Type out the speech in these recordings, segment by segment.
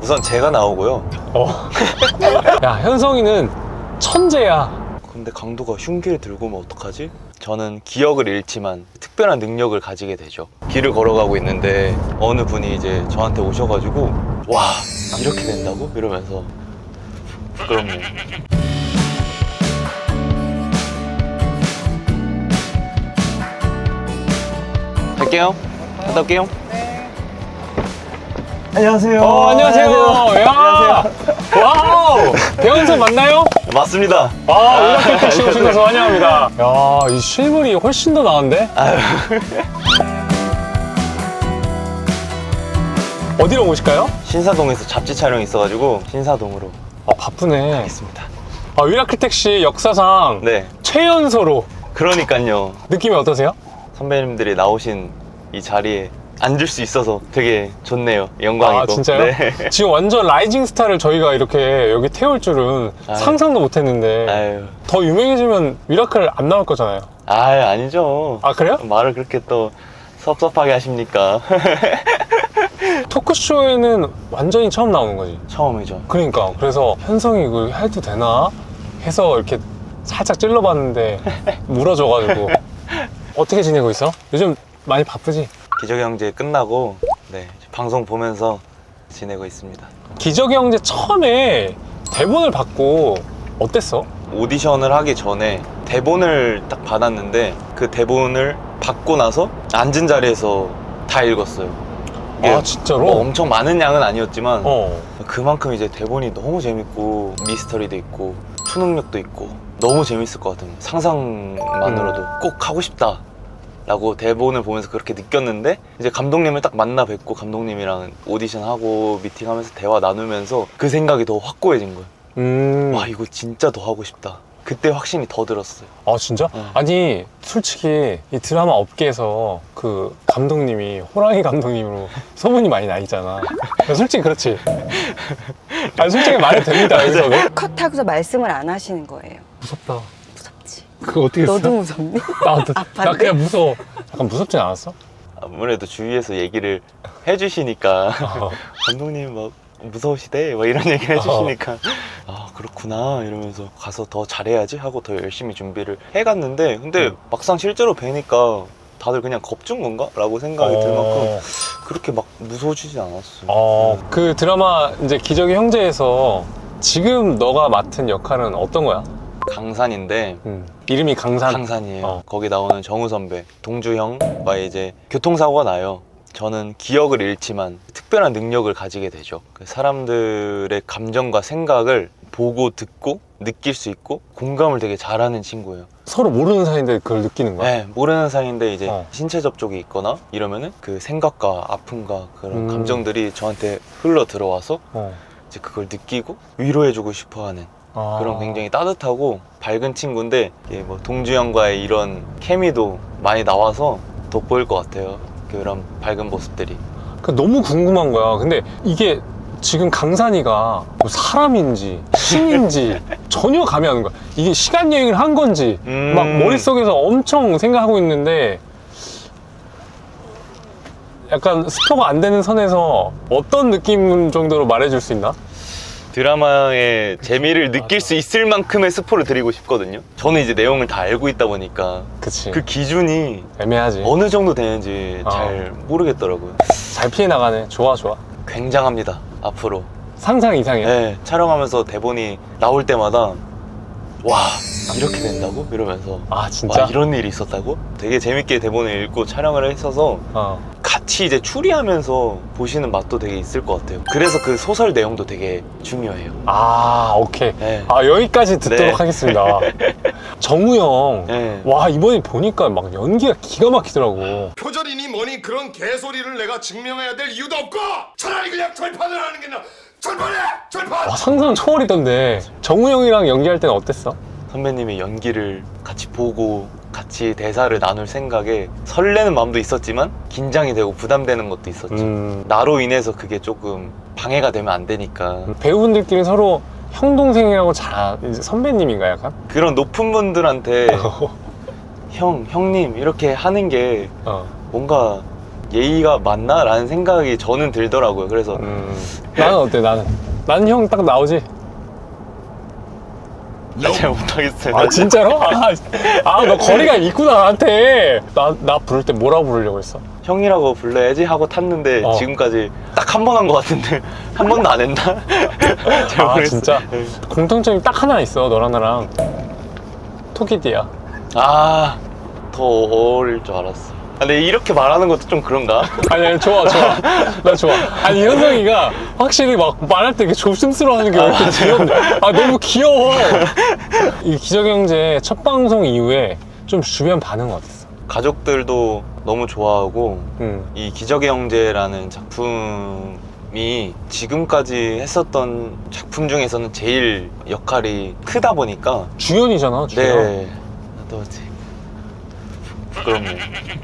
우선 제가 나오고요. 어. 야, 현성이는 천재야. 근데 강도가 흉기를 들고 오면 어떡하지? 저는 기억을 잃지만 특별한 능력을 가지게 되죠. 길을 걸어가고 있는데 어느 분이 이제 저한테 오셔가지고 와 이렇게 된다고? 이러면서 부끄럽네요. 갈게요. 갔다 올게요. 안녕하세요. 어, 안녕하세요. 야. 안녕하세요. 와우. 배현성 맞나요? 맞습니다. 아, 올라클 씨 오셔서 환영합니다. 야, 이 실물이 훨씬 더 나은데? 어디로 오실까요? 신사동에서 잡지 촬영이 있어가지고 신사동으로 아, 바쁘네. 가겠습니다. 아, 위라클 씨 역사상 네, 최연소로 그러니까요. 느낌이 어떠세요? 선배님들이 나오신 이 자리에 앉을 수 있어서 되게 좋네요. 영광이고. 아, 진짜요? 네. 지금 완전 라이징 스타를 저희가 이렇게 여기 태울 줄은 아유. 상상도 못 했는데 아유, 더 유명해지면 미라클 안 나올 거잖아요. 아유 아니죠. 아, 그래요? 말을 그렇게 또 섭섭하게 하십니까? 토크쇼에는 완전히 처음 나오는 거지. 처음이죠. 그러니까 그래서 현성이 이거 해도 되나 해서 이렇게 살짝 찔러봤는데 물어줘가지고 어떻게 지내고 있어? 요즘 많이 바쁘지? 형제 끝나고 네 방송 보면서 지내고 있습니다. 형제 처음에 대본을 받고 어땠어? 오디션을 하기 전에 대본을 딱 받았는데 그 대본을 받고 나서 앉은 자리에서 다 읽었어요. 이게 아 진짜로? 뭐 엄청 많은 양은 아니었지만 어. 그만큼 이제 대본이 너무 재밌고 미스터리도 있고 초능력도 있고 너무 재밌을 것 같은 상상만으로도 꼭 하고 싶다 라고 대본을 보면서 그렇게 느꼈는데 이제 감독님을 딱 만나 뵙고 감독님이랑 오디션 하고 미팅하면서 대화 나누면서 그 생각이 더 확고해진 거예요 음. 와 이거 진짜 더 하고 싶다 그때 확신이 더 들었어요 아 진짜? 어. 아니 솔직히 이 드라마 업계에서 그 감독님이 호랑이 감독님으로 소문이 많이 나 있잖아. 솔직히 그렇지. 아니 솔직히 말해도 됩니다 여기서도. 컷하고서 말씀을 안 하시는 거예요. 무섭다. 그거 어떻게 했어? 너도 무섭니? 나도 나 아팠네. 그냥 무서워. 약간 무섭진 않았어? 아무래도 주위에서 얘기를 해주시니까 어. 감독님 막 무서우시대 막 이런 얘기 해주시니까 아 그렇구나 이러면서 가서 더 잘해야지 하고 더 열심히 준비를 해갔는데 근데 음. 막상 실제로 뵈니까 다들 그냥 겁준 건가? 라고 생각이 들 만큼 그렇게 막 무서워지진 않았어요 어, 음. 그 드라마 이제 기적의 형제에서 지금 너가 맡은 역할은 어떤 거야? 강산인데 음, 이름이 강산. 강산이에요 어. 거기 나오는 정우 선배 동주 형과 이제 교통사고가 나요 저는 기억을 잃지만 특별한 능력을 가지게 되죠 그 사람들의 감정과 생각을 보고 듣고 느낄 수 있고 공감을 되게 잘하는 친구예요 서로 모르는 사이인데 그걸 느끼는 거야? 네, 모르는 사이인데 이제 어. 신체 접촉이 있거나 이러면은 그 생각과 아픔과 그런 음. 감정들이 저한테 흘러 들어와서 어. 이제 그걸 느끼고 위로해주고 싶어하는 아. 그런 굉장히 따뜻하고 밝은 친구인데 이게 뭐 동주 형과의 이런 케미도 많이 나와서 돋보일 것 같아요. 그런 밝은 모습들이. 그 너무 궁금한 거야. 근데 이게 지금 강산이가 뭐 사람인지 신인지 전혀 감이 안 오는 거야. 이게 시간 여행을 한 건지 음. 막 머릿속에서 엄청 생각하고 있는데 약간 스포가 안 되는 선에서 어떤 느낌 정도로 말해줄 수 있나? 드라마의 재미를 느낄 맞아. 수 있을 만큼의 스포를 드리고 싶거든요. 저는 이제 내용을 다 알고 있다 보니까 그치. 그 기준이 애매하지. 어느 정도 되는지 어. 잘 모르겠더라고요. 잘 피해 나가네. 좋아, 좋아. 굉장합니다. 앞으로. 상상 이상이야. 네, 촬영하면서 대본이 나올 때마다 와 이렇게 된다고 이러면서 아, 진짜? 와 이런 일이 있었다고? 되게 재밌게 대본을 읽고 촬영을 했어서 어. 같이 이제 추리하면서 보시는 맛도 되게 있을 것 같아요. 그래서 그 소설 내용도 되게 중요해요. 아, 오케이. 네. 아, 여기까지 듣도록 네. 하겠습니다. 정우 형. 네. 와, 이번에 보니까 막 연기가 기가 막히더라고. 표절이니 뭐니 그런 개소리를 내가 증명해야 될 이유도 없고 차라리 그냥 절판을 하는 게 나아 절판해 절판 와, 상상 초월이던데. 정우 형이랑 연기할 때는 어땠어? 선배님의 연기를 같이 보고 같이 대사를 나눌 생각에 설레는 마음도 있었지만 긴장이 되고 부담되는 것도 있었죠. 음, 나로 인해서 그게 조금 방해가 되면 안 되니까 배우분들끼리 서로 형, 동생이라고 잘, 아- 이제 선배님인가 약간? 그런 높은 분들한테 형, 형님 이렇게 하는 게 어. 뭔가 예의가 맞나 라는 생각이 저는 들더라고요. 그래서 음, 나는 어때 나는 나는 형 딱 나오지 잘 못하겠어요. 아 진짜로? 아너 거리가 있구나 나한테 나, 나 부를 때 뭐라고 부르려고 했어? 형이라고 불러야지 하고 탔는데 어. 지금까지 딱 한 번 한 것 같은데 한 번도 안 했나? 잘 아 모르겠어요. 진짜? 네. 공통점이 딱 하나 있어 너랑 나랑 토끼띠야 아, 더 어울릴 줄 알았어. 아, 근데 이렇게 말하는 것도 좀 그런가? 아니 아니 좋아 좋아. 나 좋아. 아니 현성이가 확실히 막 말할 때 이렇게 조심스러워하는 게 왜 이렇게 귀엽네. 아 너무 귀여워. 이 기적형제 첫 방송 이후에 좀 주변 반응 어땠어? 가족들도 너무 좋아하고 응이 기적의 형제라는 작품이 지금까지 했었던 작품 중에서는 제일 역할이 크다 보니까 주연이잖아 주연. 네. 나 부끄럽네요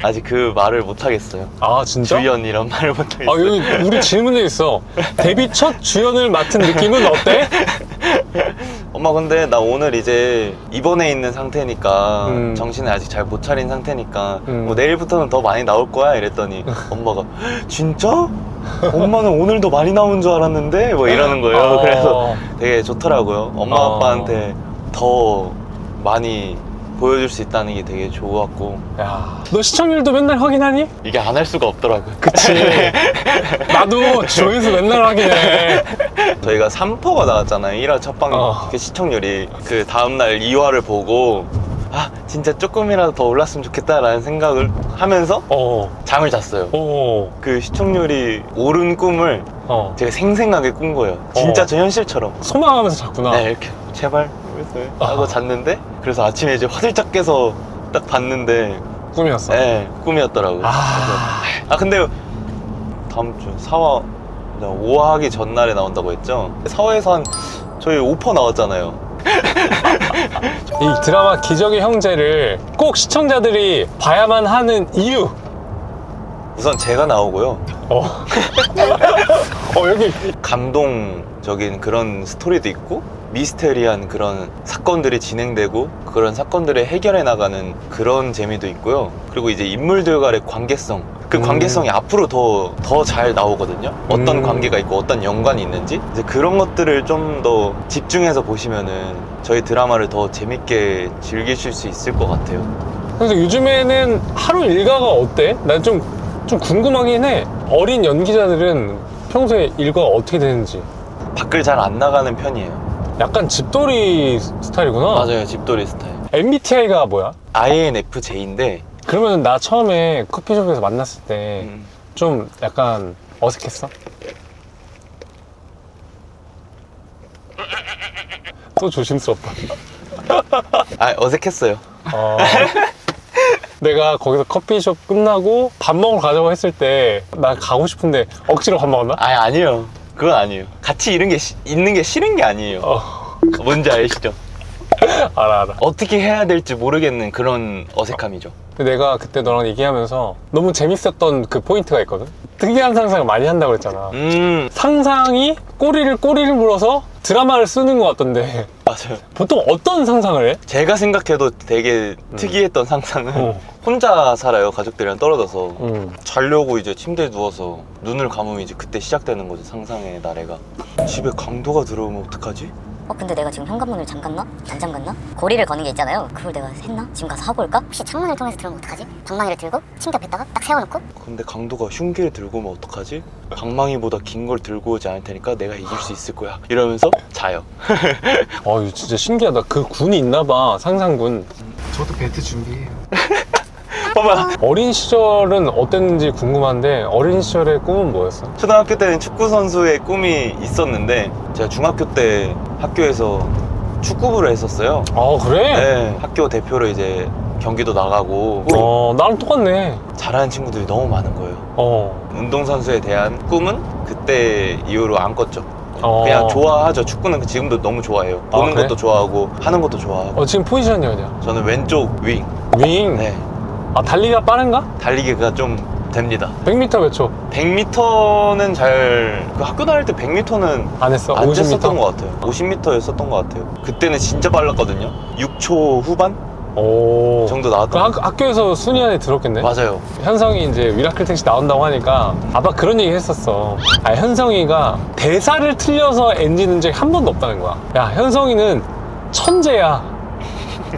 아직 그 말을 못 하겠어요 아 진짜? 주연이란 말을 못 아 하겠어요 여기 우리 질문에 있어 데뷔 첫 주연을 맡은 느낌은 어때? 엄마 근데 나 오늘 이제 입원해 있는 상태니까 음. 정신을 아직 잘 못 차린 상태니까 음. 뭐 내일부터는 더 많이 나올 거야 이랬더니 엄마가 진짜? 엄마는 오늘도 많이 나온 줄 알았는데 뭐 이러는 거예요 어. 그래서 되게 좋더라고요 엄마 어. 아빠한테 더 많이 보여줄 수 있다는 게 되게 좋았고. 야 너 시청률도 맨날 확인하니? 이게 안 할 수가 없더라고요. 그치. 나도 조회수 맨날 확인해. 저희가 3퍼가 나왔잖아요. 1화 첫방 어. 그 시청률이. 그 다음날 2화를 보고 아 진짜 조금이라도 더 올랐으면 좋겠다라는 생각을 하면서 어, 잠을 잤어요. 어, 그 시청률이 오른 꿈을 어. 제가 생생하게 꾼 거예요. 진짜 어. 저 현실처럼. 소망하면서 잤구나. 네 이렇게. 제발 그래서 하고 아. 잤는데? 그래서 아침에 이제 화들짝 깨서 딱 봤는데 꿈이었어? 네 꿈이었더라고요. 아, 아 근데 다음 주 4화 5화 하기 전날에 나온다고 했죠? 4화에서 한 저희 5퍼 나왔잖아요. 이 드라마 기적의 형제를 꼭 시청자들이 봐야만 하는 이유. 우선 제가 나오고요. 어, 어 여기. 감동적인 그런 스토리도 있고 미스테리한 그런 사건들이 진행되고 그런 사건들을 해결해 나가는 그런 재미도 있고요. 그리고 이제 인물들과의 관계성 그 음. 관계성이 앞으로 더 더 잘 나오거든요. 어떤 음. 관계가 있고 어떤 연관이 있는지 이제 그런 것들을 좀 더 집중해서 보시면은 저희 드라마를 더 재밌게 즐기실 수 있을 것 같아요. 그래서 요즘에는 하루 일과가 어때? 난 좀 좀 궁금하긴 해 어린 연기자들은 평소에 일과가 어떻게 되는지 밖을 잘 안 나가는 편이에요. 약간 집돌이 스타일이구나 맞아요, 집돌이 스타일. MBTI가 뭐야? INFJ인데 그러면 나 처음에 커피숍에서 만났을 때 음, 좀 약간 어색했어? 또 조심스럽다. 아 어색했어요. 어, 내가 거기서 커피숍 끝나고 밥 먹으러 가자고 했을 때 나 가고 싶은데 억지로 밥 먹었나? 아 아니요 그건 아니에요. 같이 이런 게 시- 있는 게 싫은 게 아니에요. 어, 뭔지 아시죠? 알아 알아. 어떻게 해야 될지 모르겠는 그런 어색함이죠 근데 내가 그때 너랑 얘기하면서 너무 재밌었던 그 포인트가 있거든? 특이한 상상을 많이 한다고 그랬잖아. 음 상상이 꼬리를 꼬리를 물어서 드라마를 쓰는 것 같던데 맞아요 보통 어떤 상상을 해? 제가 생각해도 되게 특이했던 상상은 어. 혼자 살아요 가족들이랑 떨어져서 음. 자려고 이제 침대에 누워서 눈을 감으면 이제 그때 시작되는 거죠 상상의 나래가 집에 강도가 들어오면 어떡하지? 어 근데 내가 지금 현관문을 잠갔나? 안 잠갔나? 고리를 거는 게 있잖아요. 그걸 내가 했나? 지금 가서 하고 올까? 혹시 창문을 통해서 들어오면 어떡하지? 방망이를 들고 침대 앞에다가 딱 세워놓고 근데 강도가 흉기를 들고 오면 어떡하지? 방망이보다 긴 걸 들고 오지 않을 테니까 내가 이길 수 있을 거야 이러면서 자요 어, 이거 진짜 신기하다. 그 군이 있나 봐. 상상군. 저도 배트 준비해요. 봐봐 어린 시절은 어땠는지 궁금한데 어린 시절의 꿈은 뭐였어? 초등학교 때는 축구 선수의 꿈이 있었는데 제가 중학교 때 학교에서 축구부를 했었어요. 아 그래? 네, 학교 대표로 이제 경기도 나가고 어 나랑 똑같네. 잘하는 친구들이 너무 많은 거예요. 어. 운동선수에 대한 꿈은 그때 이후로 안 꿨죠. 어. 그냥 좋아하죠. 축구는 지금도 너무 좋아해요. 아, 보는 그래? 것도 좋아하고 하는 것도 좋아하고. 어 지금 포지션이 어디야? 저는 왼쪽 윙. 윙. 네, 아 달리기가 빠른가? 달리기가 좀 됩니다. 100m 몇 초? 100m는 잘, 그 학교 다닐 때 100m는 안 했어? 안 50m? 쨌었던 것 같아요. 50m였었던 것 같아요. 그때는 진짜 빨랐거든요. 6초 후반? 오. 그 정도 그 나왔던 학, 학교에서 순위 안에 들었겠네? 맞아요. 현성이 이제 미라클 택시 나온다고 하니까 아빠 그런 얘기 했었어. 아, 현성이가 대사를 틀려서 엔진 은 적이 한 번도 없다는 거야. 야, 현성이는 천재야.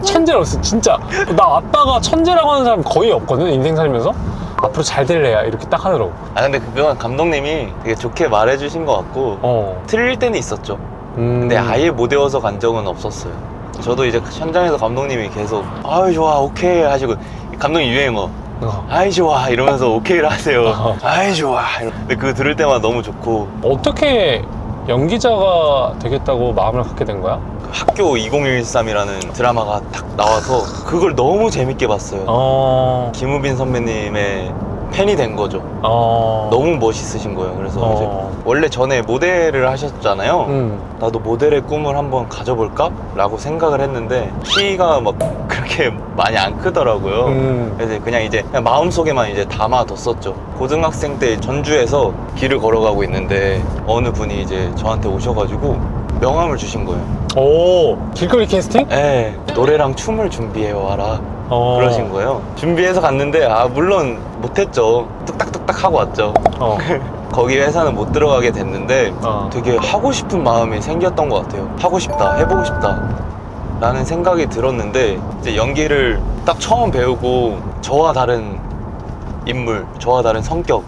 천재로서 진짜. 나 아빠가 천재라고 하는 사람 거의 없거든, 인생 살면서. 앞으로 잘 될래야. 이렇게 딱 하더라고. 아 근데 그건 감독님이 되게 좋게 말해주신 것 같고 어. 틀릴 때는 있었죠. 음. 근데 아예 못 외워서 간 적은 없었어요. 저도 이제 현장에서 감독님이 계속 아유 좋아 오케이 하시고 감독님 유행어 어. 아이 좋아 이러면서 오케이를 하세요. 어. 아이 좋아. 이러- 근데 그거 들을 때마다 너무 좋고 어떻게 연기자가 되겠다고 마음을 갖게 된 거야? 그 학교 2013이라는 드라마가 딱 나와서 그걸 너무 재밌게 봤어요. 어. 김우빈 선배님의 팬이 된 거죠. 어. 너무 멋있으신 거예요. 그래서 어. 이제 원래 전에 모델을 하셨잖아요. 음. 나도 모델의 꿈을 한번 가져볼까? 라고 생각을 했는데 키가 막 그렇게 많이 안 크더라고요. 음. 그래서 그냥 이제 그냥 마음속에만 이제 담아뒀었죠. 고등학생 때 전주에서 길을 걸어가고 있는데 어느 분이 이제 저한테 오셔가지고 명함을 주신 거예요. 오. 길거리 캐스팅? 에 노래랑 춤을 준비해 와라. 어. 그러신 거예요. 준비해서 갔는데 아 물론 못했죠. 뚝딱뚝딱 하고 왔죠. 어. 거기 회사는 못 들어가게 됐는데 어. 되게 하고 싶은 마음이 생겼던 것 같아요. 하고 싶다, 해보고 싶다. 라는 생각이 들었는데 이제 연기를 딱 처음 배우고 저와 다른 인물, 저와 다른 성격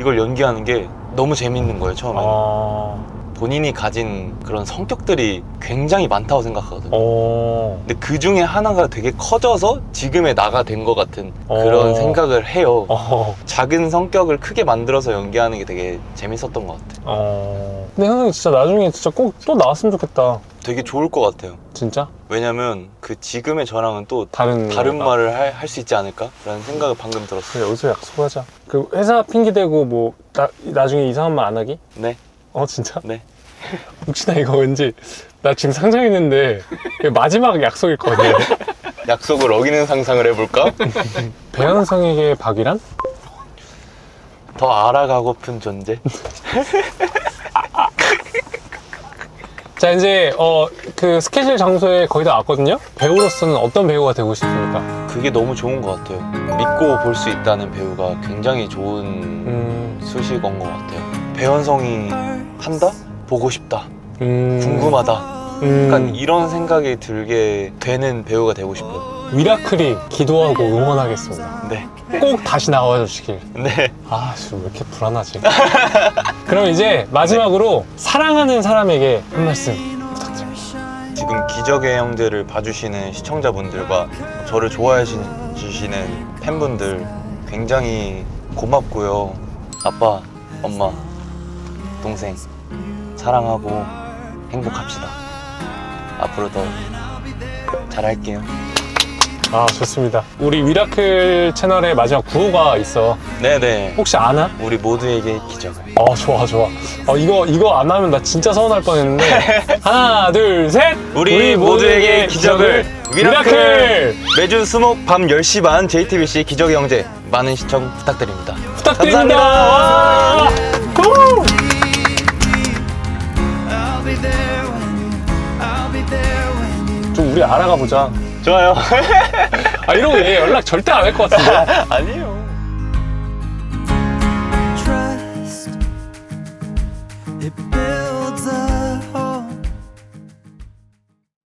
이걸 연기하는 게 너무 재밌는 거예요 처음에. 어. 본인이 가진 그런 성격들이 굉장히 많다고 생각하거든요. 어. 근데 그 중에 하나가 되게 커져서 지금의 나가 된 것 같은 그런 어. 생각을 해요. 어. 작은 성격을 크게 만들어서 연기하는 게 되게 재밌었던 것 같아요. 어. 근데 현성이 진짜 나중에 진짜 꼭 또 나왔으면 좋겠다. 되게 좋을 것 같아요. 진짜? 왜냐면 그 지금의 저랑은 또 다른 다른. 말을 할 수 있지 않을까라는 생각을 방금 들었어요. 그래 여기서 약속하자. 그 회사 핑계 대고 뭐 나, 나중에 이상한 말 안 하기? 네, 어 진짜? 네. 혹시나 이거 왠지 나 지금 상상했는데 이게 마지막 약속일 거거든. 약속을 어기는 상상을 해볼까? 배현성에게 박이란? 더 알아가고픈 존재. 자 이제 어 그 스케줄 장소에 거의 다 왔거든요. 배우로서는 어떤 배우가 되고 싶습니까? 그게 너무 좋은 것 같아요. 믿고 볼 수 있다는 배우가 굉장히 좋은 음, 수식어인 것 같아요. 배현성이 한다? 보고 싶다. 음, 궁금하다. 음, 약간 이런 생각이 들게 되는 배우가 되고 싶어요. 미라클이 기도하고 응원하겠습니다. 네. 꼭 다시 나와 주시길. 네. 아, 지금 왜 이렇게 불안하지? 그럼 이제 마지막으로 사랑하는 사람에게 한 말씀 부탁드립니다. 지금 기적의 형제를 봐주시는 시청자분들과 저를 좋아해 주시는 팬분들 굉장히 고맙고요. 아빠, 엄마, 동생 사랑하고 행복합시다. 앞으로 더 잘할게요. 아, 좋습니다. 우리 미라클 채널에 마지막 구호가 있어. 네네. 혹시 아나? 우리 모두에게 기적을. 어, 좋아, 좋아. 어, 이거, 이거 안 하면 나 진짜 서운할 뻔했는데. 하나, 둘, 셋! 우리, 모두에게 기적을. 미라클! 매주 수목 밤 10시 반 JTBC 기적의 형제 많은 시청 부탁드립니다. 부탁드립니다. 감사합니다. 와! 후! 좀 우리 알아가 보자. 좋아요. 아, 이러고 얘 연락 절대 안 할 것 같은데. 아니에요.